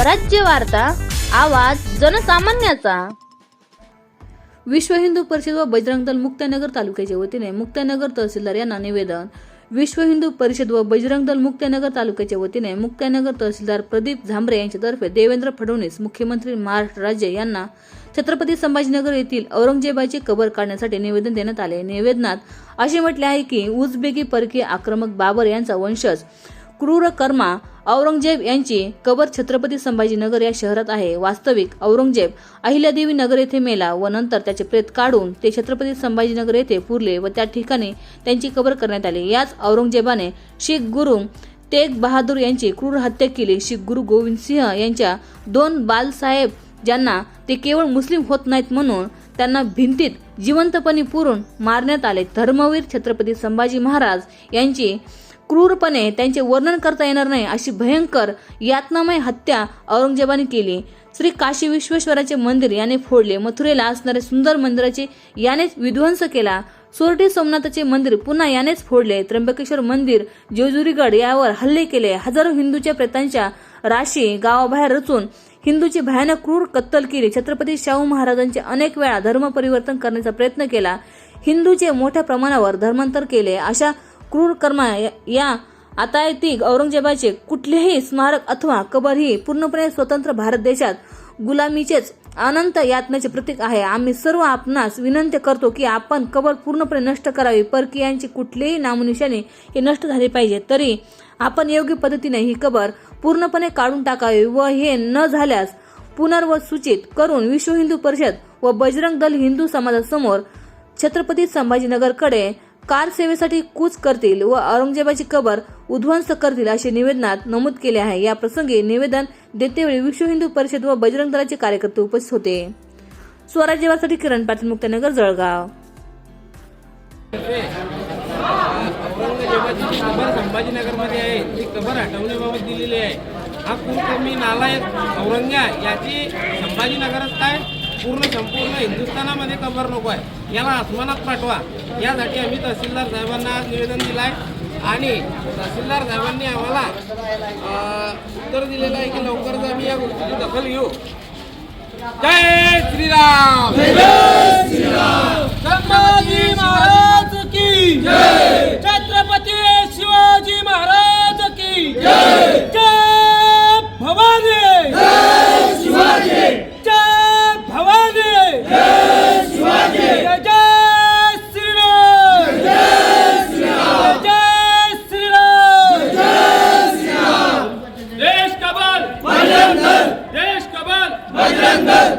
स्वराज्य वार्ता आवाज जनसामान्याचा. विश्व हिंदू परिषद व बजरंग दल मुक्तानगर तालुक्याच्या वतीने मुक्तानगर तहसीलदार यांना निवेदन. विश्व हिंदू परिषद व बजरंग दल मुक्तानगर तालुक्याच्या वतीने मुक्तानगर तहसीलदार प्रदीप झांबरे यांच्यातर्फे देवेंद्र फडणवीस मुख्यमंत्री महाराष्ट्र राज्य यांना छत्रपती संभाजीनगर येथील औरंगजेबाची कबर काढण्यासाठी निवेदन देण्यात आले. निवेदनात असे म्हटले आहे की उजबेगी परकीय आक्रमक बाबर यांचा वंशज क्रूर कर्मा औरंगजेब यांची कबर छत्रपती संभाजीनगर या शहरात आहे. वास्तविक औरंगजेब अहिल्यादेवी नगर येथे मेला व नंतर त्याचे प्रेत काढून ते छत्रपती संभाजीनगर येथे पुरले व त्या ठिकाणी त्यांची कबर करण्यात आली. याच औरंगजेबाने शीख गुरु तेग बहादूर यांची क्रूर हत्या केली. शीख गुरु गोविंद सिंह यांच्या दोन बालसाहेब ज्यांना ते केवळ मुस्लिम होत नाहीत म्हणून त्यांना भिंतीत जिवंतपणे पुरून मारण्यात आले. धर्मवीर छत्रपती संभाजी महाराज यांची क्रूरपणे त्यांचे वर्णन करता येणार नाही अशी भयंकर यातनामय हत्या औरंगजेबाने केली. श्री काशी विश्वेश्वराचे मंदिर याने फोडले. मथुरेला असणारे सुंदर मंदिराचे यानेच विध्वंस केला. सोरटी सोमनाथाचे मंदिर पुन्हा यानेच फोडले. त्र्यंबकेश्वर मंदिर जेजुरीगड यावर हल्ले केले. हजारो हिंदूच्या प्रेतांच्या राशी गावाबाहेर रचून हिंदूची भयानक क्रूर कत्तल केली. छत्रपती शाहू महाराजांचे अनेक वेळा धर्म परिवर्तन करण्याचा प्रयत्न केला. हिंदूचे मोठ्या प्रमाणावर धर्मांतर केले. अशा क्रूर कर्मा या आतायतिक औरंगजेबाचे कुठलेही स्मारक अथवा कबर ही पूर्णपणे स्वतंत्र भारत देशात गुलामीचेच अनंत यातनेचे प्रतीक आहे. आम्ही सर्व आपणास विनंती करतो की आपण कबर पूर्णपणे नष्ट करावी. परकीयांची कुठलीही नामनिशाणी हे नष्ट झाले पाहिजे. तरी आपण योग्य पद्धतीने ही कबर पूर्णपणे काढून टाकावी व हे न झाल्यास पुनर्वसूचित करून विश्व हिंदू परिषद व बजरंग दल हिंदू समाजासमोर छत्रपती संभाजीनगरकडे कार सेवेसाठी कूच करतील व औरंगजेबाची कबर उद्ध्वंस करतील असे निवेदनात नमूद केले आहे. या प्रसंगी निवेदन देतेवेळी विश्व हिंदू परिषद व बजरंग दलाचे कार्यकर्ते उपस्थित होते. स्वराज्यवासाठी किरण पाटील मुक्तनगर जळगाव. औरंगजेबाची कबर संभाजीनगरमध्ये आहे ती कबर हटवण्याबाबत दिलेली आहे. हा कुलकर्मी नालायक औरंग्या याची संभाजीनगरात काय पूर्ण संपूर्ण हिंदुस्थानामध्ये कबर नको आहे. याला आसमानात पाठवा. यासाठी आम्ही तहसीलदार साहेबांना आज निवेदन दिलं आहे. आणि तहसीलदार साहेबांनी आम्हाला उत्तर दिलेलं आहे की लवकरच आम्ही या गोष्टीची दखल घेऊ. जय श्रीराम! कबल बजरंग दल देश कबल बजरंग दल